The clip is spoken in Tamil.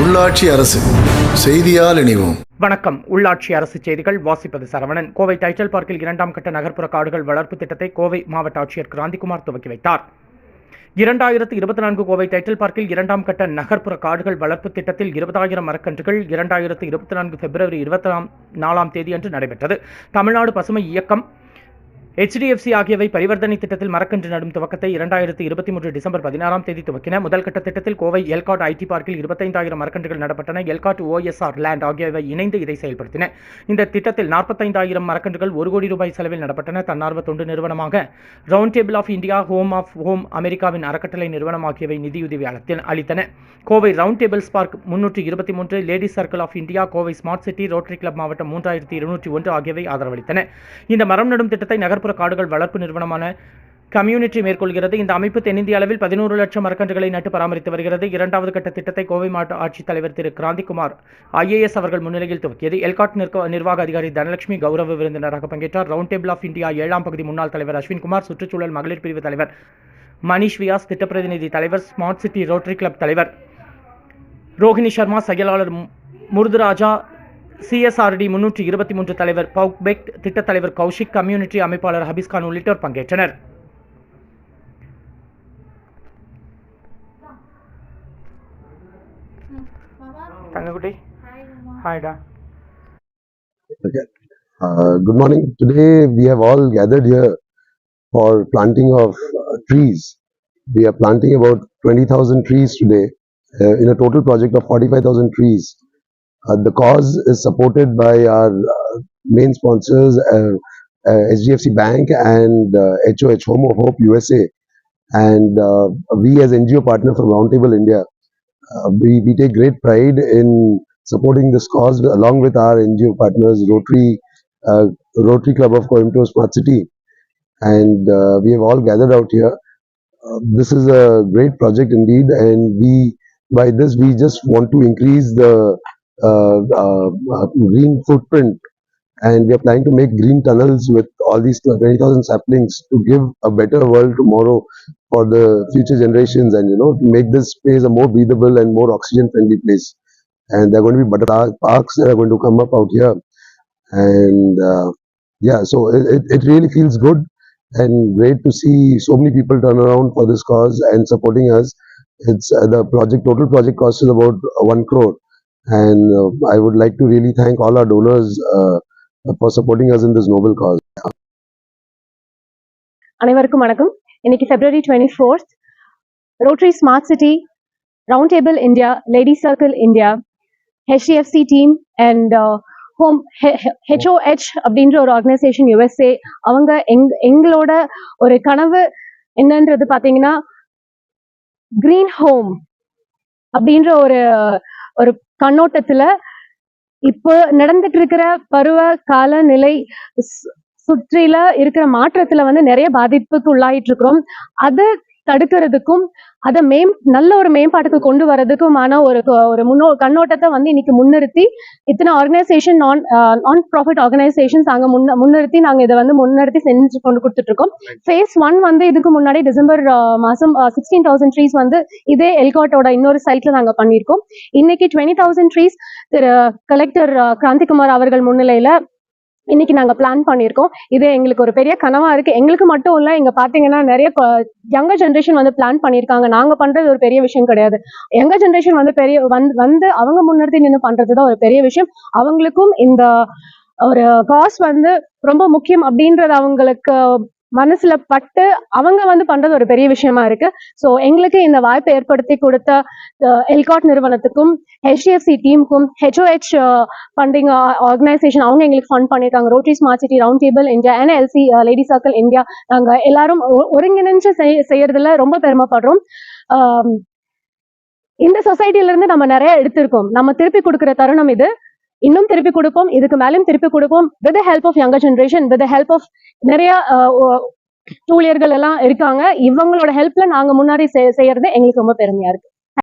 உள்ளாட்சி அரசு செய்தியால் இணைவோம். வணக்கம். உள்ளாட்சி அரசு செய்திகள் வாசிப்பது சரவணன். கோவை டைட்டல் பார்க்கில் இரண்டாம் கட்ட நகர்ப்புற காடுகள் வளர்ப்பு திட்டத்தை கோவை மாவட்ட ஆட்சியர் கிராந்திகுமார் துவக்கி வைத்தார். இரண்டாயிரத்து இருபத்தி நான்கு கோவை டைட்டில் பார்க்கில் இரண்டாம் கட்ட நகர்ப்புற காடுகள் வளர்ப்பு திட்டத்தில் இருபதாயிரம் மரக்கன்றுகள் இரண்டாயிரத்து இருபத்தி நான்கு பிப்ரவரி இருபத்தி நாலாம் தேதியன்று நடைபெற்றது. தமிழ்நாடு பசுமை இயக்கம் HDFC ஆகியவை பரிவர்த்தனை திட்டத்தில் மரக்கன்று நடும் துவக்கத்தை இரண்டாயிரத்தி இருபத்தி மூன்று டிசம்பர் பதினாறாம் தேதி துவக்கின. முதல் கட்ட திட்டத்தில் கோவை எல்காட் ஐடி பார்க்கில் இருபத்தைந்தாயிரம் மரக்கன்றுகள் நடப்பட்டன. எல்காட் ஓஎஸ்ஆர் லேண்ட் ஆகியவை இணைந்து இதை செயல்படுத்தின. இந்த திட்டத்தில் நாற்பத்தைந்தாயிரம் மரக்கன்றுகள் ஒரு கோடி ரூபாய் செலவில் நடப்பட்டன. தன்னார்வ தொண்டு நிறுவனமாக round table of India home of home அமெரிக்காவின் அறக்கட்டளை நிறுவனம் ஆகியவை நிதியுதவி அளித்தன. அளித்தன கோவை ரவுண்ட் டேபிள் ஸ்பார்க் முன்னூற்றி இருபத்தி மூன்று ladies circle of India Kovai smart city rotary club மாவட்டம் மூன்றாயிரத்தி இருநூற்றி ஒன்று ஆகியவை ஆதரவளித்தன. இந்த மரம் நடும் திட்டத்தை நகர்ப்புற காடுகள் வளர்ப்பு நிறுவனமான கம்யூனிட்டி மேற்கொள்கிறது. இந்த அமைப்பு தென்னிந்திய அளவில் பதினோரு லட்சம் மரக்கன்றுகளை நட்டு பராமரித்து வருகிறது. இரண்டாவது கட்ட திட்டத்தை கோவை மாவட்ட ஆட்சித்தலைவர் திரு கிராந்திகுமார் ஐஏஎஸ் அவர்கள் முன்னிலையில் துவக்கியது. எல்காட் நிர்வாக அதிகாரி தனலட்சுமி கௌரவ விருந்தினராக பங்கேற்றார். ரவுண்ட் டேபிள் ஆஃப் இந்தியா ஏழாம் பகுதி முன்னாள் தலைவர் அஸ்வின்குமார் சுற்றுச்சூழல் மகளிர் பிரிவு தலைவர் மணிஷ் வியாஸ் திட்ட பிரதிநிதி தலைவர் ஸ்மார்ட் சிட்டி ரோட்டரி கிளப் தலைவர் ரோஹிணி சர்மா செயலாளர் முருதுராஜா சிஎஸ்ஆர்டி முன்னூற்றி இருபத்தி மூன்று தலைவர் பவுக்பெக் திட்டத் தலைவர் கௌஷிக் கம்யூனிட்டி அமைப்பாளர் ஹபீஸ்கான் உள்ளிட்டோர் பங்கேற்றனர் Thangakutty ஹாய்டா Okay. Uh, good morning. Today we have all gathered here for planting of uh, trees. We are planting about 20,000 trees today uh, in a total project of 45,000 trees. Uh, the cause is supported by our uh, main sponsors, uh, uh, Bank and HOH Home of Hope USA. And we as NGO partner from Roundtable India, we, we take great pride in supporting this cause along with our NGO partners, Rotary, uh, Rotary Club of Coimbatore Smart City, and uh, we have all gathered out here. Uh, this is a great project indeed, and we by this we just want to increase the green footprint, and we are planning to make green tunnels with all these 20,000 saplings to give a better world tomorrow for the future generations, and you know to make this place a more breathable and more oxygen friendly place. And there are going to be butter parks that are going to come up out here. And uh, yeah so it, it- really feels good and great to see so many people turn around for this cause and supporting us. It's uh, the project total project cost is about uh, 1 crore and uh, i would like to really thank all our donors uh, for supporting us in this noble cause அனைவருக்கும் வணக்கம் இன்னைக்கு February twenty fourth Rotary smart city round table India lady circle India HDFC team and home HOH அப்படின்ற ஒரு ஆர்கனைசேஷன் யுஎஸ்ஏ அவங்க எங் எங்களோட ஒரு கனவு என்னன்றது பார்த்தீங்கன்னா கிரீன் ஹோம் அப்படின்ற ஒரு ஒரு கண்ணோட்டத்துல இப்போ நடந்துட்டு இருக்கிற பருவ காலநிலை சு- சுற்றில இருக்கிற மாற்றத்துல வந்து நிறைய பாதிப்புக்கு உள்ளாயிட்டு இருக்கிறோம் அது தடுக்கிறதுக்கும் அதை மேம் நல்ல ஒரு மேம்பாட்டுக்கு கொண்டு வரதுக்குமான ஒரு ஒரு முன்னோ கண்ணோட்டத்தை வந்து இன்னைக்கு முன்னிறுத்தி இத்தனை ஆர்கனைசேஷன் நான் நான் ப்ராஃபிட் ஆர்கனைசேஷன்ஸ் அங்க முன்ன முன்னிறுத்தி நாங்க இதை வந்து முன்னிறுத்தி செஞ்சு கொண்டு கொடுத்துட்டு இருக்கோம் ஃபேஸ் ஒன் வந்து இதுக்கு முன்னாடி டிசம்பர் மாசம் சிக்ஸ்டீன் தௌசண்ட் ட்ரீஸ் வந்து இதே எல்காட்டோட இன்னொரு சைட்ல நாங்க பண்ணியிருக்கோம். இன்னைக்கு twenty thousand trees Thiru collector Kranthikumar அவர்கள் முன்னிலையில இன்னைக்கு நாங்க பிளான் பண்ணியிருக்கோம். இது எங்களுக்கு ஒரு பெரிய கனவா இருக்கு. எங்களுக்கு மட்டும் இல்ல இங்க பாத்தீங்கன்னா நிறைய யங்கர் ஜென்ரேஷன் வந்து பிளான் பண்ணியிருக்காங்க. நாங்க பண்றது ஒரு பெரிய விஷயம் கிடையாது. யங்கர் ஜென்ரேஷன் வந்து பெரிய வந்து வந்து அவங்க முன்னிறுத்தி நின்று பண்றதுதான் ஒரு பெரிய விஷயம். அவங்களுக்கும் இந்த ஒரு காஸ் வந்து ரொம்ப முக்கியம் அப்படின்றது அவங்களுக்கு மனசுல பட்டு அவங்க வந்து பண்றது ஒரு பெரிய விஷயமா இருக்கு. ஸோ எங்களுக்கு இந்த வாய்ப்பை ஏற்படுத்தி கொடுத்த எல்காட் நிறுவனத்துக்கும் ஹெச்டிஎஃப்சி டீமுக்கும் ஹெச்ஓஹெச் ஃபண்டிங் ஆர்கனைசேஷன் அவங்க எங்களுக்கு ஃபண்ட் பண்ணியிருக்காங்க rotary smart city round table India NLC lady circle India நாங்க எல்லாரும் ஒருங்கிணைஞ்சு செய்- செய்யறதுல ரொம்ப பெருமைப்படுறோம். இந்த சொசைட்டில இருந்து நம்ம நிறைய எடுத்திருக்கோம். நம்ம திருப்பி கொடுக்குற தருணம் இது. இன்னும் திருப்பி கொடுப்போம். இதுக்கு மேலும் திருப்பி கொடுப்போம். With help of younger generation with help of நிறைய ஊழியர்கள் எல்லாம் இருக்காங்க. இவங்களோட ஹெல்ப்ல நாங்க முன்னாடி செய்- செய்யறது எங்களுக்கு ரொம்ப பெருமையா இருக்கு.